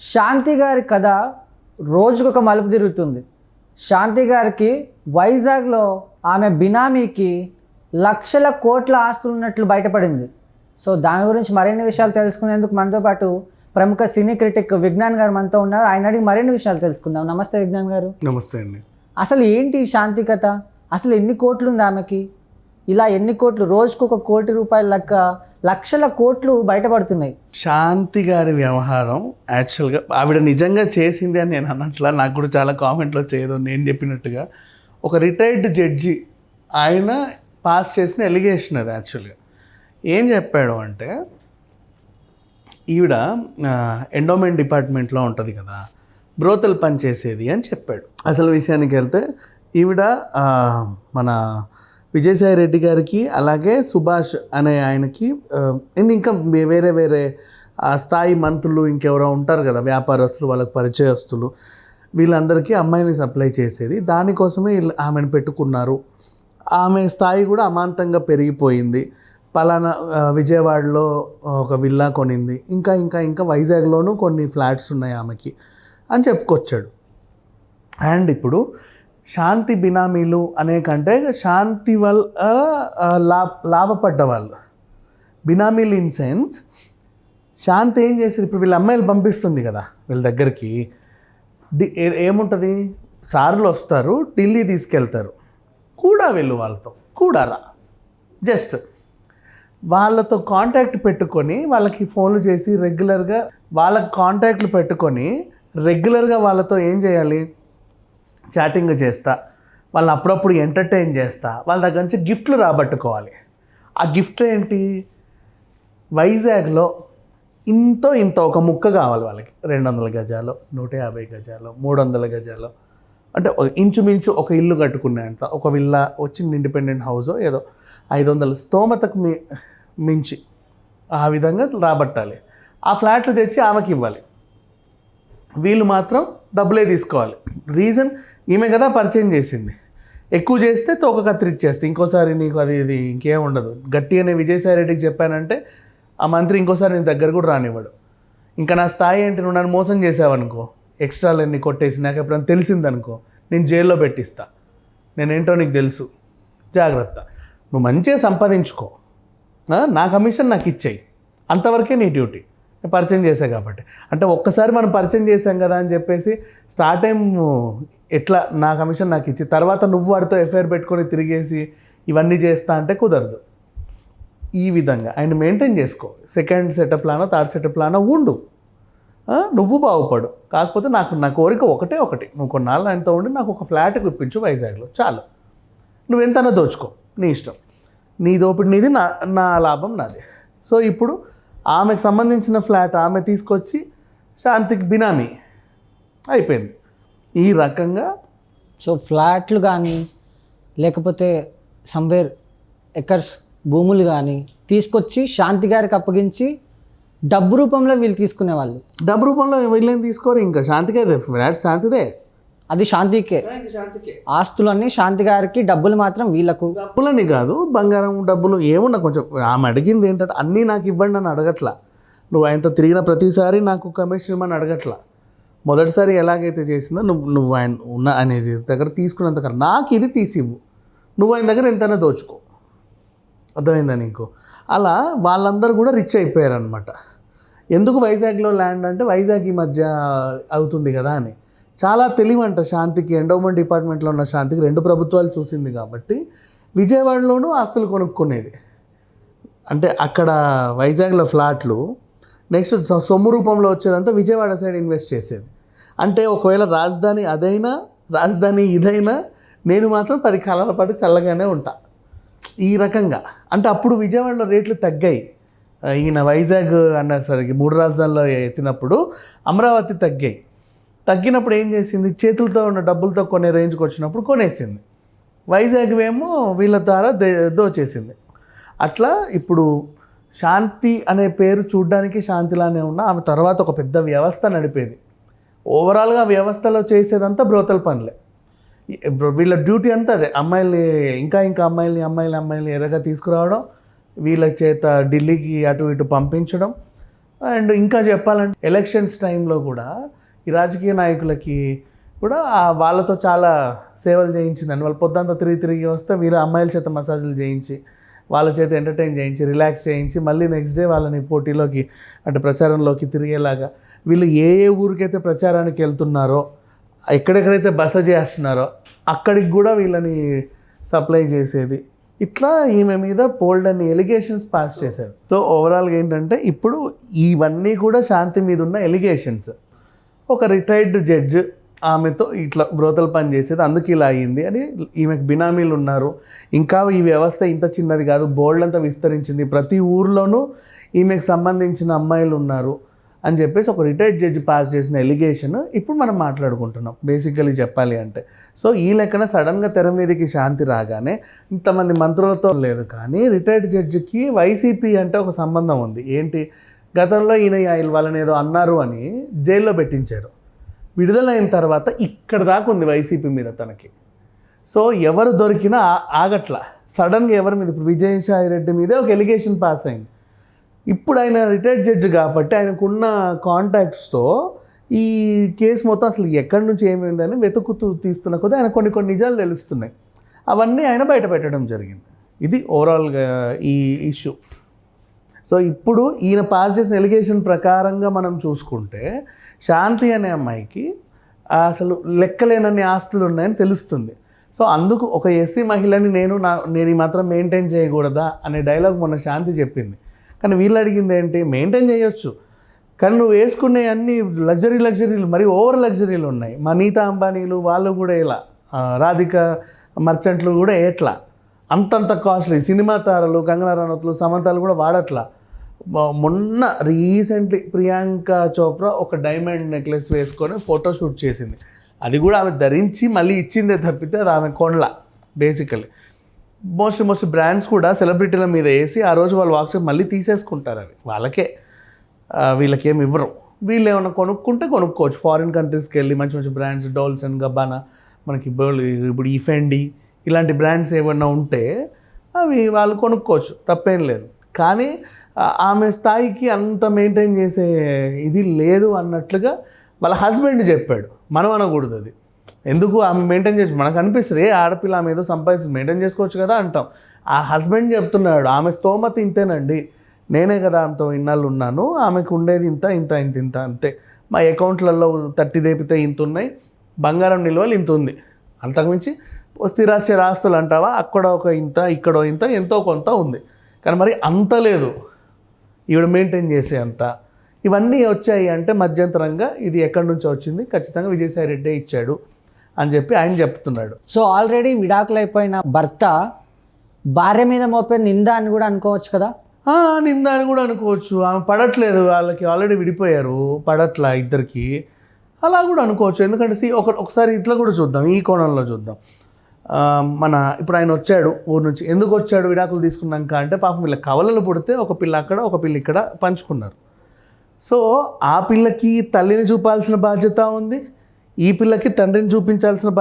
శాంతి గారి కథ రోజుకొక మలుపు తిరుగుతుంది. శాంతి గారికి వైజాగ్లో ఆమె బినామీకి లక్షల కోట్ల ఆస్తులు ఉన్నట్లు బయటపడింది. సో దాని గురించి మరిన్ని విషయాలు తెలుసుకునేందుకు మనతో పాటు ప్రముఖ సినీ క్రిటిక్ విజ్ఞాన్ గారు మనతో ఉన్నారు. ఆయన అడిగి మరిన్ని విషయాలు తెలుసుకుందాం. నమస్తే విజ్ఞాన్ గారు. నమస్తే అండి. అసలు ఏంటి శాంతి కథ? అసలు ఎన్ని కోట్లు ఉంది ఆమెకి? ఇలా ఎన్ని కోట్లు? రోజుకు ఒక కోటి రూపాయల లెక్క లక్షల కోట్లు బయటపడుతున్నాయి. శాంతి గారి వ్యవహారం యాక్చువల్గా ఆవిడ నిజంగా చేసింది అని నేను అన్నట్లా నాకు కూడా చాలా కామెంట్లో చేయదు నేను చెప్పినట్టుగా. ఒక రిటైర్డ్ జడ్జి ఆయన పాస్ చేసిన ఎలిగేషన్ అది యాక్చువల్గా. ఏం చెప్పాడు అంటే ఈవిడ ఎండోమెంట్ డిపార్ట్మెంట్లో ఉంటుంది కదా బ్రోతల్ పని చేసేది అని చెప్పాడు. అసలు విషయానికి వెళ్తే ఈవిడ మన విజయసాయి రెడ్డి గారికి అలాగే సుభాష్ అనే ఆయనకి అండ్ ఇంకా వేరే వేరే స్థాయి మంత్రులు ఇంకెవరో ఉంటారు కదా వ్యాపారస్తులు వాళ్ళకి పరిచయస్తులు. వీళ్ళందరికీ అమ్మాయిని సప్లై చేసేది. దానికోసమే ఆమెను పెట్టుకున్నారు. ఆమె స్థాయి కూడా అమాంతంగా పెరిగిపోయింది. పలానా విజయవాడలో ఒక విల్లా కొనింది. ఇంకా ఇంకా ఇంకా వైజాగ్లోనూ కొన్ని ఫ్లాట్స్ ఉన్నాయి ఆమెకి అని చెప్పుకొచ్చాడు. అండ్ ఇప్పుడు శాంతి బినామీలు అనే కంటే శాంతి వల్ల లా లాభపడ్డ వాళ్ళు. బినామీలు ఇన్ సెన్స్ శాంతి ఏం చేసేది? ఇప్పుడు వీళ్ళ అమ్మాయిలు పంపిస్తుంది కదా వీళ్ళ దగ్గరికి. ఏ- ఏముంటుంది? సార్లు వస్తారు ఢిల్లీ తీసుకెళ్తారు. కూడా వెళ్ళు వాళ్ళతో కూడా రా. జస్ట్ వాళ్ళతో కాంటాక్ట్ పెట్టుకొని వాళ్ళకి ఫోన్లు చేసి రెగ్యులర్గా వాళ్ళకి కాంటాక్ట్లు పెట్టుకొని రెగ్యులర్గా వాళ్ళతో ఏం చేయాలి? చాటింగ్ చేస్తా వాళ్ళని అప్పుడప్పుడు ఎంటర్టైన్ చేస్తా వాళ్ళ దగ్గర నుంచి గిఫ్ట్లు రాబట్టుకోవాలి. ఆ గిఫ్ట్ ఏంటి? వైజాగ్లో ఇంతో ఇంత ఒక ముక్క కావాలి వాళ్ళకి. రెండు వందల గజాలు నూట యాభై గజాలు మూడు వందల గజాలు. అంటే ఇంచుమించు ఒక ఇల్లు కట్టుకునేంత ఒక విల్లా వచ్చింది ఇండిపెండెంట్ హౌస్ ఏదో ఐదు వందల స్తోమతకు మీ మించి ఆ విధంగా రాబట్టాలి. ఆ ఫ్లాట్లు తెచ్చి ఆమెకి ఇవ్వాలి. వీళ్ళు మాత్రం డబ్బులే తీసుకోవాలి. రీజన్ ఈమె కదా పరిచయం చేసింది. ఎక్కువ చేస్తే తోక కత్తిరిచ్చేస్తే ఇంకోసారి నీకు అది ఇది ఇంకేం ఉండదు. గట్టిగానే విజయసాయి రెడ్డికి చెప్పానంటే ఆ మంత్రి ఇంకోసారి నీ దగ్గర కూడా రానివ్వడు. ఇంకా నా స్థాయి ఏంటి? నువ్వు నన్ను మోసం చేసావనుకో. ఎక్స్ట్రాలన్నీ కొట్టేసి నాకు ఎప్పుడైనా తెలిసిందనుకో నేను జైల్లో పెట్టిస్తా. నేనేంటో నీకు తెలుసు. జాగ్రత్త. నువ్వు మంచిగా సంపాదించుకో. నా కమిషన్ నాకు ఇచ్చేయి. అంతవరకే నీ డ్యూటీ. పరిచయం చేశా కాబట్టి. అంటే ఒక్కసారి మనం పరిచయం చేసాం కదా అని చెప్పేసి స్టార్ట్ టైం ఎట్లా నా కమిషన్ నాకు ఇచ్చి తర్వాత నువ్వు వాడితో ఎఫ్ఐఆర్ పెట్టుకొని తిరిగేసి ఇవన్నీ చేస్తా అంటే కుదరదు. ఈ విధంగా. అండ్ మెయింటైన్ చేసుకో. సెకండ్ సెటప్ లానో థర్డ్ సెటప్ లానో ఉండు. నువ్వు బాగుపడు. కాకపోతే నాకు నా కోరిక ఒకటే ఒకటి. నువ్వు కొన్నాళ్ళు ఆయనతో ఉండి నాకు ఒక ఫ్లాట్ ఇప్పించు వైజాగ్లో. చాలు. నువ్వు ఎంతైనా దోచుకో. నీ ఇష్టం. నీ దోపిడి నీది నా నా లాభం నాది. సో ఇప్పుడు ఆమెకు సంబంధించిన ఫ్లాట్ ఆమె తీసుకొచ్చి శాంతికి బినామీ అయిపోయింది. ఈ రకంగా సో ఫ్లాట్లు కానీ లేకపోతే సమ్వేర్ ఎకర్స్ భూములు కానీ తీసుకొచ్చి శాంతి గారికి అప్పగించి డబ్బు రూపంలో వీళ్ళు తీసుకునేవాళ్ళు. డబ్బు రూపంలో వీళ్ళని తీసుకోరు ఇంకా? శాంతికే ఫ్లాట్ శాంతిదే. అది శాంతికే. ఆస్తులన్నీ శాంతి గారికి డబ్బులు మాత్రం వీళ్ళకు. డబ్బులని కాదు బంగారం డబ్బులు ఏమున్నా కొంచెం. ఆమె అడిగింది ఏంటంటే అన్నీ నాకు ఇవ్వండి అని అడగట్లా. నువ్వు ఆయనతో తిరిగిన ప్రతిసారి నాకు కమిషన్ ఇవ్వమని అడగట్లా. మొదటిసారి ఎలాగైతే చేసిందో నువ్వు నువ్వు ఆయన ఉన్న ఆయన దగ్గర తీసుకున్నంత కన్నా నాకు ఇది తీసివ్వు. నువ్వు ఆయన దగ్గర ఎంతైనా దోచుకో. అర్థమైందా నీకు? అలా వాళ్ళందరూ కూడా రిచ్ అయిపోయారు అనమాట ఎందుకు వైజాగ్లో ల్యాండ్ అంటే వైజాగ్ ఈ మధ్య అవుతుంది కదా అని. చాలా తెలివంట శాంతికి ఎండోమెంట్ డిపార్ట్మెంట్లో ఉన్న శాంతికి రెండు ప్రభుత్వాలు చూసింది కాబట్టి విజయవాడలోనూ ఆస్తులు కొనుక్కునేది. అంటే అక్కడ వైజాగ్లో ఫ్లాట్లు నెక్స్ట్ సొమ్ము రూపంలో వచ్చేదంతా విజయవాడ సైడ్ ఇన్వెస్ట్ చేసేది. అంటే ఒకవేళ రాజధాని అదైనా రాజధాని ఇదైనా నేను మాత్రం పది కాలాల పాటు చల్లగానే ఉంటా. ఈ రకంగా. అంటే అప్పుడు విజయవాడలో రేట్లు తగ్గాయి. ఈయన వైజాగ్ అన్నసరికి మూడు రాజధానిలో ఎత్తినప్పుడు అమరావతి తగ్గాయి. తగ్గినప్పుడు ఏం చేసింది? చేతులతో ఉన్న డబ్బులతో కొనే రేంజ్కి వచ్చినప్పుడు కొనేసింది. వైజాగ్ ఏమో వీళ్ళ ద్వారా దే- దోచేసింది. అట్లా ఇప్పుడు శాంతి అనే పేరు చూడ్డానికి శాంతిలానే ఉన్న ఆమె తర్వాత ఒక పెద్ద వ్యవస్థ నడిపేది. ఓవరాల్గా వ్యవస్థలో చేసేదంతా బ్రోతల్ పనులే. వీళ్ళ డ్యూటీ అంతా అదే. అమ్మాయిల్ని ఇంకా ఇంకా అమ్మాయిల్ని అమ్మాయిలు అమ్మాయిల్ని ఎర్రగా తీసుకురావడం వీళ్ళ చేత ఢిల్లీకి అటు ఇటు పంపించడం అండ్ ఇంకా చెప్పాలంటే ఎలక్షన్స్ టైంలో కూడా ఈ రాజకీయ నాయకులకి కూడా వాళ్ళతో చాలా సేవలు చేయించిందండి. వాళ్ళు పొద్దుంతా తిరిగి తిరిగి వస్తే వీళ్ళ అమ్మాయిల చేత మసాజులు చేయించి వాళ్ళ చేత ఎంటర్టైన్ చేయించి రిలాక్స్ చేయించి మళ్ళీ నెక్స్ట్ డే వాళ్ళని పోటీలోకి అంటే ప్రచారంలోకి తిరిగేలాగా వీళ్ళు ఏ ఏ ఊరికైతే ప్రచారానికి వెళ్తున్నారో ఎక్కడెక్కడైతే బస చేస్తున్నారో అక్కడికి కూడా వీళ్ళని సప్లై చేసేది. ఇట్లా ఈమె మీద పోల్డ్ అన్ని ఎలిగేషన్స్ పాస్ చేశారు. సో ఓవరాల్గా ఏంటంటే ఇప్పుడు ఇవన్నీ కూడా శాంతి మీద ఉన్న ఎలిగేషన్స్ ఒక రిటైర్డ్ జడ్జ్ ఆమెతో ఇట్లా బ్రోతలు పని చేసేది అందుకు ఇలా అయ్యింది అని ఈమెకు బినామీలు ఉన్నారు. ఇంకా ఈ వ్యవస్థ ఇంత చిన్నది కాదు బోర్డు అంతా విస్తరించింది. ప్రతి ఊర్లోనూ ఈమెకు సంబంధించిన అమ్మాయిలు ఉన్నారు అని చెప్పేసి ఒక రిటైర్డ్ జడ్జి పాస్ చేసిన ఎలిగేషన్ ఇప్పుడు మనం మాట్లాడుకుంటున్నాం. బేసికలీ చెప్పాలి అంటే. సో ఈ లెక్కన సడన్గా తెర మీదకి శాంతి రాగానే ఇంతమంది మంత్రులతో లేదు కానీ రిటైర్డ్ జడ్జికి వైసీపీ అంటే ఒక సంబంధం ఉంది. ఏంటి? గతంలో ఈయన ఆయన వాళ్ళని ఏదో అన్నారు అని జైల్లో పెట్టించారు. విడుదలైన తర్వాత ఇక్కడ రాకుంది వైసీపీ మీద తనకి. సో ఎవరు దొరికినా ఆగట్ల. సడన్గా ఎవరి మీద ఇప్పుడు విజయసాయి రెడ్డి మీదే ఒక ఎలిగేషన్ పాస్ అయింది. ఇప్పుడు ఆయన రిటైర్డ్ జడ్జి కాబట్టి ఆయనకున్న కాంటాక్ట్స్తో ఈ కేసు మొత్తం అసలు ఎక్కడి నుంచి ఏమైందని వెతుకుతూ తీస్తున్న కొద్దీ ఆయన కొన్ని కొన్ని నిజాలు తెలుస్తున్నాయి. అవన్నీ ఆయన బయట పెట్టడం జరిగింది. ఇది ఓవరాల్గా ఈ ఇష్యూ సో ఇప్పుడు ఈయన పాస్ చేసిన ఎలిగేషన్ ప్రకారంగా మనం చూసుకుంటే శాంతి అనే అమ్మాయికి అసలు లెక్కలేనన్ని ఆస్తులు ఉన్నాయని తెలుస్తుంది. సో అందుకు ఒక ఎస్సీ మహిళని నేను నా నేను ఈ మాత్రం మెయింటైన్ చేయకూడదా అనే డైలాగ్ మొన్న శాంతి చెప్పింది. కానీ వీళ్ళు అడిగింది ఏంటి? మెయింటైన్ చేయొచ్చు. కానీ నువ్వు వేసుకునే అన్ని లగ్జరీ లగ్జరీలు మరి ఓవర్ లగ్జరీలు ఉన్నాయి. మా నీతా అంబానీలు వాళ్ళు కూడా ఇలా రాధిక మర్చెంట్లు కూడా ఎట్లా? అంతంత కాస్ట్లీ సినిమా తారలు కంగనా రనౌత్లు సమంతాలు కూడా వాడట్లా. మొన్న రీసెంట్లీ ప్రియాంక చోప్రా ఒక డైమండ్ నెక్లెస్ వేసుకొని ఫోటో షూట్ చేసింది. అది కూడా ఆమె ధరించి మళ్ళీ ఇచ్చిందే తప్పితే అది ఆమె కొండ్ల బేసికలీ మోస్ట్ మోస్ట్ బ్రాండ్స్ కూడా సెలబ్రిటీల మీద వేసి ఆ రోజు వాళ్ళు వాక్స్ మళ్ళీ తీసేసుకుంటారు అవి. వాళ్ళకే వీళ్ళకేం ఇవ్వరు. వీళ్ళు ఏమైనా కొనుక్కుంటే కొనుక్కోవచ్చు. ఫారిన్ కంట్రీస్కి వెళ్ళి మంచి మంచి బ్రాండ్స్ డోల్స్ అండ్ గబానా మనకి ఇప్పుడు ఈ ఫెండి ఇలాంటి బ్రాండ్స్ ఏమన్నా ఉంటే అవి వాళ్ళు కొనుక్కోవచ్చు తప్పేం లేదు. కానీ ఆమె స్థాయికి అంత మెయింటైన్ చేసే ఇది లేదు అన్నట్లుగా వాళ్ళ హస్బెండ్ చెప్పాడు మనం అనకూడదు అది. ఎందుకు ఆమె మెయింటైన్ చేసి మనకు అనిపిస్తుంది ఏ ఆడపిల్ల ఆమె ఏదో సంపాదించి మెయింటైన్ చేసుకోవచ్చు కదా అంటాం. ఆ హస్బెండ్ చెప్తున్నాడు ఆమె స్తోమత ఇంతేనండి నేనే కదా ఆమెతో ఇన్నాళ్ళు ఉన్నాను ఆమెకు ఉండేది ఇంత ఇంత ఇంత ఇంత అంతే. మా అకౌంట్లలో తట్టి దేపితే ఇంత ఉన్నాయి బంగారం నిల్వలు ఇంత ఉంది. అంతకుమించి స్థిరాస్తి ఆస్తులు అంటావా? అక్కడ ఒక ఇంత ఇక్కడ ఇంత ఎంతో కొంత ఉంది. కానీ మరి అంత లేదు. ఈవిడ మెయింటైన్ చేసే అంత. ఇవన్నీ వచ్చాయి అంటే మధ్యంతరంగా ఇది ఎక్కడి నుంచో వచ్చింది. ఖచ్చితంగా విజయసాయి రెడ్డే ఇచ్చాడు అని చెప్పి ఆయన చెప్తున్నాడు. సో ఆల్రెడీ విడాకులైపోయిన భర్త భార్య మీద మోపే నింద అని కూడా అనుకోవచ్చు కదా? ఆ, నింద అని కూడా అనుకోవచ్చు. ఆమె పడట్లేదు. వాళ్ళకి ఆల్రెడీ విడిపోయారు. పడట్లా ఇద్దరికి. అలా కూడా అనుకోవచ్చు. ఎందుకంటే సి ఒక ఒకసారి ఇట్లా కూడా చూద్దాం. ఈ కోణంలో చూద్దాం. మన ఇప్పుడు ఆయన వచ్చాడు ఊరు నుంచి. ఎందుకు వచ్చాడు? విడాకులు తీసుకున్నాక అంటే పాపం వీళ్ళ కవలలు పుడితే ఒక పిల్ల అక్కడ ఒక పిల్ల ఇక్కడ పంచుకున్నారు. సో ఆ పిల్లకి తల్లిని చూపాల్సిన బాధ్యత ఉంది. ఈ పిల్లకి తండ్రిని చూపించాల్సిన బాధ్యత